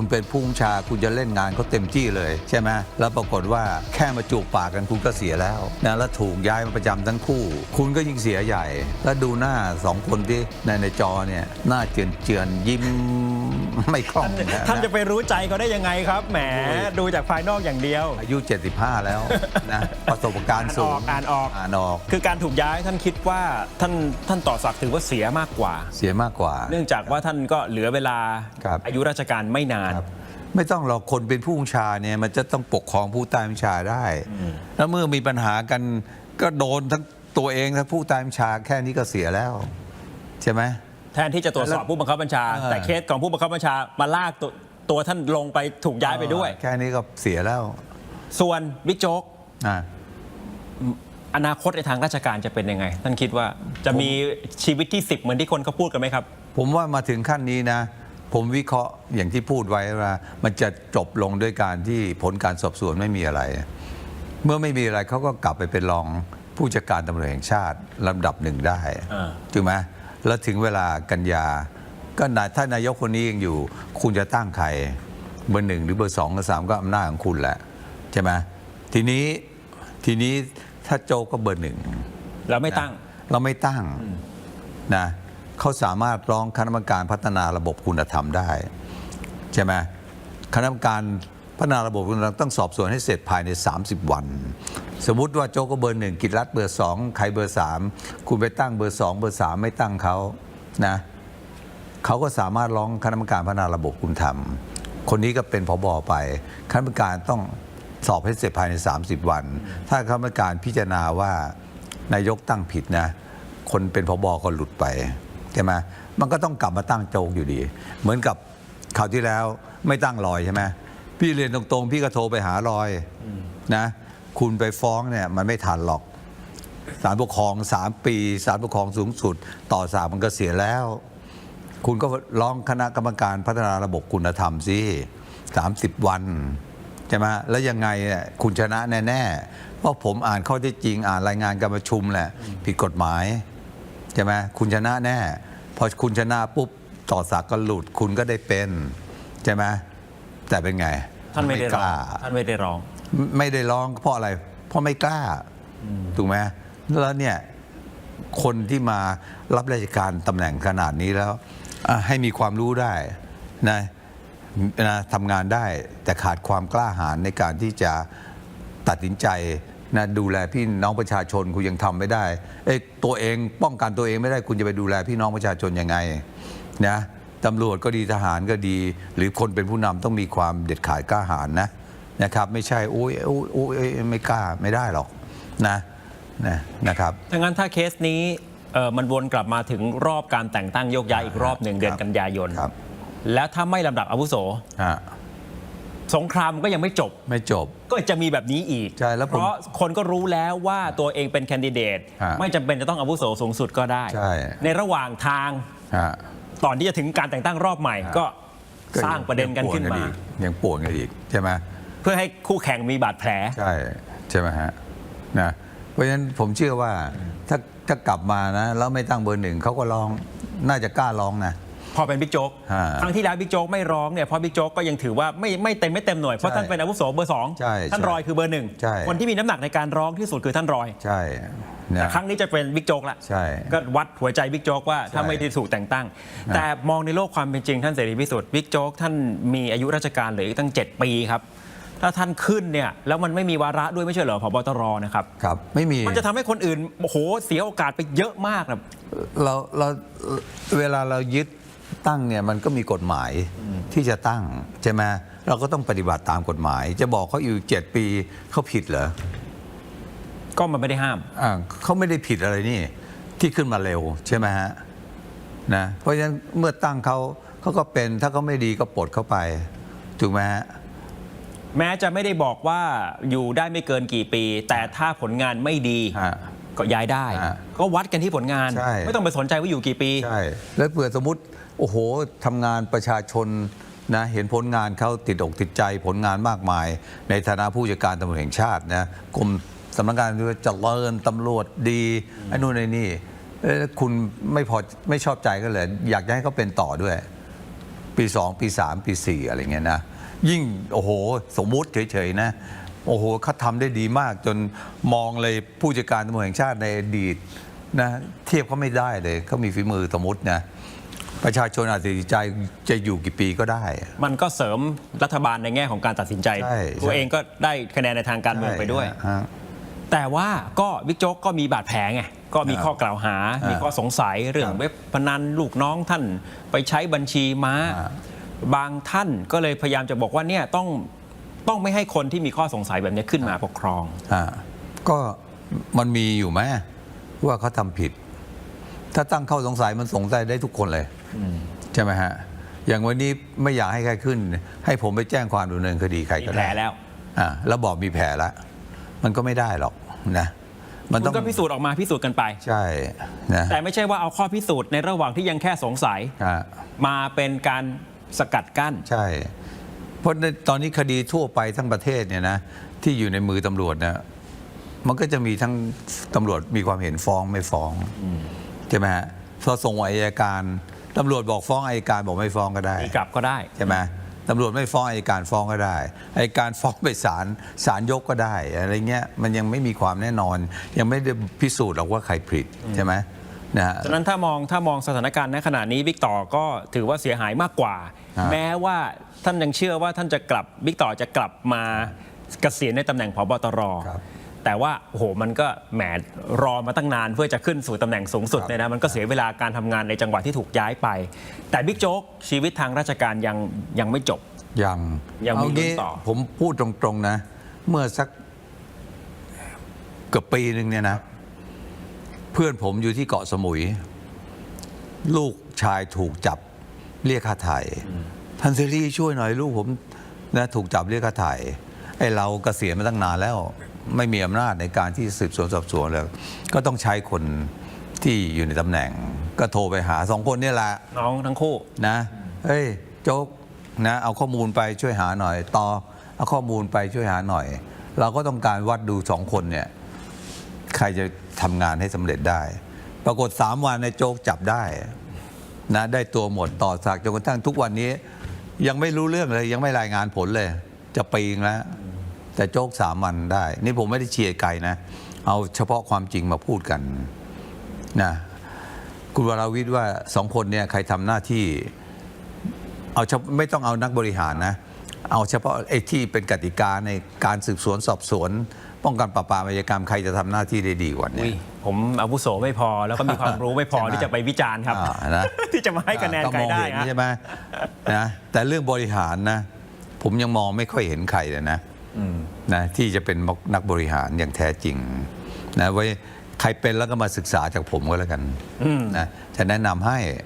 คุณเป็นผู้บัญชาคุณจะเล่นงานเขาเต็มที่เลยใช่ไหมแล้วปรากฏว่าแค่มาจูบปากกันคุณก็เสียแล้วนะแล้วถูกย้ายมาประจำทั้งคู่ คุณก็ยิ่งเสียใหญ่ แล้วดูหน้าสองคนที่ในในจอเนี่ยหน้าเจือนเจือนๆยิ้มไม่คล่องนะท่านจะไปรู้ใจเขาได้ยังไงครับแหมดูจากภายนอกอย่างเดียว อายุ 75 แล้วนะประสบการณ์สูงอ่านออกอ่านออก คือการถูกย้ายท่านคิดว่าท่านท่านต่อศักดิ์ถือว่าเสียมากกว่า เสียมากกว่า เนื่องจากว่าท่านก็เหลือเวลาครับอายุราชการไม่นานครับไม่ต้องหรอกคนเป็นผู้บัญชาเนี่ยมันจะต้องปกครองผู้ใต้บัญชาได้ แล้วเมื่อมีปัญหากันก็โดนทั้งตัวเองทั้งผู้ใต้บัญชาแค่นี้ก็เสียแล้ว ใช่ไหมแทนที่จะตรวจสอบผู้บังคับบัญชาเออแต่เคสของผู้บังคับบัญชามาลากตัวตัวท่านลงไปถูกย้ายไปด้วย แค่นี้ก็เสียแล้ว ส่วนบิ๊กโจ๊กอะอนาคตในทางราชการจะเป็นยังไง ท่านคิดว่าจะมีชีวิตที่ 10 เหมือนที่คนเขาพูดกันไหมครับ ผมว่ามาถึงขั้นนี้นะ ผมวิเคราะห์อย่างที่พูดไว้ว่า มันจะจบลงด้วยการที่ผลการสอบสวนไม่มีอะไร เมื่อไม่มีอะไรเขาก็กลับไปเป็นรองผู้จัดการตำรวจแห่งชาติลำดับหนึ่งได้อ่าถูกไหมแล้วถึงเวลากันยา ก็นายถ้านายกคนนี้ยังอยู่ คุณจะตั้งใครเบอร์หนึ่งหรือเบอร์สองหรือสามก็อำนาจของคุณแหละใช่ไหมทีนี้ทีนี้ถ้าโจก็เบอร์หนึ่งแล้วไม่ตั้ง เราไม่ตั้งนะ เขาสามารถร้องคณะกรรมการพัฒนาระบบคุณธรรมได้ ใช่ไหมคณะกรรมการพัฒนาระบบคุณธรรมต้องสอบสวนให้เสร็จภายใน 30 วัน สมมติว่าโจก็เบอร์หนึ่งกิจรัตเบอร์สองใครเบอร์สามคุณไปตั้งเบอร์สองเบอร์สามไม่ตั้งเขานะเขาก็สามารถร้องคณะกรรมการพัฒนาระบบคุณธรรม คนนี้ก็เป็นผบไปคณะกรรมการต้องสอบให้เสร็จภายใน 30 วัน ถ้าคณะกรรมการพิจารณาว่านายกตั้งผิดนะ คนเป็นพบก็หลุดไป ใช่ไหมมันก็ต้องกลับมาตั้งโจกอยู่ดี เหมือนกับคราวที่แล้วไม่ตั้งลอยใช่ไหมพี่เรียนตรงๆ พี่ก็โทรไปหาลอยนะ คุณไปฟ้องเนี่ยมันไม่ทันหรอกศาลปกครองสามปีศาลปกครองสูงสุด ต่อสามมันก็เสียแล้ว คุณก็ร้องคณะกรรมการพัฒนาระบบคุณธรรมสิ30วันใช่ไหมแล้วยังไงเนี่ยคุณชนะแน่ๆเพราะผมอ่านข้อเที่จริงอ่านรายงานการประชุมแหละผิดกฎหมาย ใช่ไหมคุณชนะแน่พอคุณชนะปุ๊บต่อสักดิ์ก็หลุดคุณก็ได้เป็นใช่ไหมแต่เป็นไงท่านไม่ได้กร้องล้าท่านไม่ได้ร้อง ไม่ได้ร้องเพราะอะไร เพราะไม่กล้าถูกไหมแล้วเนี่ยคนที่มารับราชการตำแหน่งขนาดนี้แล้วอะให้มีความรู้ได้นะนะทำงานได้แต่ขาดความกล้าหาญในการที่จะตัดสินใจ นะดูแลพี่น้องประชาชนคุณยังทำไม่ได้เอ้ยตัวเองป้องกันตัวเองไม่ได้คุณจะไปดูแลพี่น้องประชาชนยังไงนะตำรวจก็ดีทหารก็ดี หรือคนเป็นผู้นำต้องมีความเด็ดขาดกล้าหาญนะนะครับ ไม่ใช่โอ้ยโอ้ยโอ้ยเอ้ยไม่กล้าไม่ได้หรอกนะนะนะครับถ้างั้นถ้าเคสนี้เอ่อมันวนกลับมาถึงรอบการแต่งตั้งโยกย้ายอีกรอบหนึ่งเดือนกันยายนครับแล้วถ้าไม่ลำดับอาวุโสฮะ สงครามก็ยังไม่จบ ไม่จบ ก็จะมีแบบนี้อีก ใช่แล้วผมเพราะคนก็รู้แล้วว่าตัวเองเป็นแคนดิเดต ฮะไม่จำเป็นจะต้องอาวุโสสูงสุดก็ได้ ใช่ ในระหว่างทางฮะก่อนที่จะถึงการแต่งตั้งรอบใหม่ ฮะ ก็สร้างประเด็นกันขึ้นมา ยังป่วนกันอีกใช่ไหมเพื่อให้คู่แข่งมีบาดแผล ใช่ใช่ไหมฮะนะเพราะฉะนั้นผมเชื่อว่าถ้าถ้ากลับมานะแล้วไม่ตั้งเบอร์หนึ่งเขาก็ร้องน่าจะกล้าร้องนะ พอเป็นบิ๊กโจ๊กฮะครั้งที่แล้วบิ๊กโจ๊กไม่ร้องเนี่ยเพราะบิ๊กโจ๊กก็ยังถือว่าไม่ไม่เต็มไม่เต็มหน่วยเพราะใช่ท่านเป็นอาวุโสเบอร์สองใช่ท่านใช่รอยคือเบอร์หนึ่งใช่ คนที่มีน้ำหนักในการร้องที่สุดคือท่านรอย ใช่นะแต่ครั้งนี้จะเป็นบิ๊กโจ๊กละใช่ก็วัดหัวใจบิ๊กโจ๊กว่าถ้าใช่ไม่ได้ถูกแต่งตั้ง นะ แต่มองในโลกความเป็นจริงท่านเสรีพิสุทธิ์บิ๊กโจ๊กท่านมีอายุราชการเหลืออีกตั้ง 7 ปีครับ ถ้าท่านขึ้นเนี่ยแล้วมันไม่มีวาระด้วยไม่ใช่เหรอพบตรนะครับ ครับไม่มี มันจะทำให้คนอื่นโอ้โหเสียโอกาสไปเยอะมากนะ เราเราเวลาเรายึด ตั้งเนี่ยมันก็มีกฎหมายที่จะตั้งใช่ไหมเราก็ต้องปฏิบัติตามกฎหมาย จะบอกเขาอยู่เจ็ดปีเขาผิดเหรอก็มันไม่ได้ห้ามอ่าเขาไม่ได้ผิดอะไรนี่ที่ขึ้นมาเร็วใช่ไหมฮะนะเพราะฉะนั้นเมื่อตั้งเขาเขาก็เป็นถ้าเขาไม่ดีก็ปลดเข้าไปถูกไหมฮะแม้จะไม่ได้บอกว่าอยู่ได้ไม่เกินกี่ปี แต่ถ้าผลงานไม่ดีฮะ ก็ย้ายได้ฮะก็วัดกันที่ผลงาน ใช่ ไม่ต้องไปสนใจว่าอยู่กี่ปี ใช่ แล้วเผื่อสมมติโอ้โหทำงานประชาชนนะเห็นผลงานเขาติดอกติดใจผลงานมากมาย ในฐานะผู้จัดการตำรวจแห่งชาตินะกรมสำนักงานตำรวจเจริญตำรวจดีไอ้นู่นไอ้นี่เอ้ยคุณไม่พอไม่ชอบใจก็เลย อยากจะให้เขาเป็นต่อด้วย ปีสองปีสามปีสี่อะไรเงี้ยนะ ยิ่งโอ้โห สมมุติเฉยๆนะ โอ้โหเขาทำได้ดีมาก จนมองเลยผู้จัดการตำรวจแห่งชาติในอดีตนะเทียบเขาไม่ได้เลยเขามีฝีมือสมมตินะประชาชนอาจจะตัดสินใจจะอยู่กี่ปีก็ได้ มันก็เสริมรัฐบาลในแง่ของการตัดสินใจ ใช่ตัวเองก็ได้คะแนนในทางการเมืองไปด้วยใช่ฮะ แต่ว่าก็บิ๊กโจ๊กก็มีบาดแผลไงก็มีอ่าข้อกล่าวหา อ่ามีมีข้อสงสัยเรื่องครับเว็บพนันลูกน้องท่าน ไปใช้บัญชีม้า อ่า บางท่านก็เลยพยายามจะบอกว่าเนี่ยต้อง ต้องไม่ให้คนที่มีข้อสงสัยแบบนี้ขึ้นมาปกครอง อ่าก็มันมีอยู่ไหมว่าเขาทำผิด ถ้าตั้งข้อสงสัยมันสงสัยได้ทุกคนเลยใช่ไหมฮะ อย่างวันนี้ไม่อยากให้ใครขึ้น ให้ผมไปแจ้งความดำเนินคดีใครมีก็แผลได้แล้วอ่าแล้วบอกมีแผลแล้วมันก็ไม่ได้หรอกนะ มันคุต้องณก็พิสูจน์ออกมาพิสูจน์กันไป ใช่นะแต่ไม่ใช่ว่าเอาข้อพิสูจน์ในระหว่างที่ยังแค่สงสัย อ่ามาเป็นการสกัดกั้น ใช่ เพราะในตอนนี้คดีทั่วไปทั้งประเทศเนี่ยนะที่อยู่ในมือตำรวจเนี่ยมันก็จะมีทั้งตำรวจมีความเห็นฟ้องไม่ฟ้องใช่ไหมฮะพอส่งอายการตำรวจบอกฟ้องอายการบอกไม่ฟ้องก็ได้ตีกลับก็ได้ใช่ไหมตำรวจไม่ฟ้องอายการฟ้องก็ได้อายการฟ้องไปศาลศาลยกก็ได้ อะไรเงี้ยมันยังไม่มีความแน่นอน ยังไม่ได้พิสูจน์หรอกว่าใครผิดใช่ไหม นะฮะ ฉะนั้นถ้ามองถ้ามองสถานการณ์ในขณะนี้บิ๊กต่อก็ถือว่าเสียหายมากกว่า ฮะ แม้ว่าท่านยังเชื่อว่าท่านจะกลับบิ๊กต่อจะกลับมาเกษียณในตำแหน่งผบตร ครับ แต่ว่าโอ้โหมันก็แหมรอมาตั้งนานเพื่อจะขึ้นสู่ตำแหน่งสูงสุดครับเนี่ยนะมันก็เสียเวลาการทำงานในจังหวัดที่ถูกย้ายไป แต่บิ๊กโจ๊กชีวิตทางราชการยังยังไม่จบ ยังยังมีเอางี้ลุ้นต่อ ผมพูดตรงๆนะ เมื่อสักเกือบปีหนึ่งเนี่ยนะเพื่อนผมอยู่ที่เกาะสมุย ลูกชายถูกจับเรียกค่าไถ่พันเซรีช่วยหน่อยลูกผมนะถูกจับเรียกค่าไถ่ไอ้เราเกษียณมาตั้งนานแล้ว ไม่มีอำนาจในการที่สืบสวนสอบสวนเลยก็ต้องใช้คนที่อยู่ในตำแหน่ง ก็โทรไปหาสองคนเนี่ยแหละน้องทั้งคู่นะเฮ้ยโจ๊กนะเอาข้อมูลไปช่วยหาหน่อยต่อเอาข้อมูลไปช่วยหาหน่อย เราก็ต้องการวัดดูสองคนเนี่ย ใครจะทำงานให้สำเร็จได้ ปรากฏสามวันในโจ๊กจับได้นะได้ตัวหมดต่อสักจนกระทั่งทุกวันนี้ ยังไม่รู้เรื่องเลย ยังไม่รายงานผลเลย จะปีงแล้ว แต่โจ๊กสามวันได้ นี่ผมไม่ได้เชียร์ไกลนะ เอาเฉพาะความจริงมาพูดกันนะคุณวราวิทย์ว่าสองคนเนี่ยใครทำหน้าที่ เอาเฉพาะไม่ต้องเอานักบริหารนะ เอาเฉพาะไอ้ที่เป็นกติกาในการสืบสวนสอบสวน ป้องกันปราบปรามอาชญากรรมใครจะทำหน้าที่ได้ดีกว่าเนี่อุ้ยยผมอาวุโสไม่พอแล้วก็มีความรู้ไม่พอใช่ไหม ที่จะไปวิจารณ์ครับ อ่านะ ที่จะมาให้คะแนนต้องใครมองได้เห็นฮะ ใช่ไหมนะแต่เรื่องบริหารนะ ผมยังมองไม่ค่อยเห็นใครเลยนะนะที่จะเป็นนักบริหารอย่างแท้จริงนะไว้ใครเป็นแล้วก็มาศึกษาจากผมก็แล้วกันนะจะแนะนำให้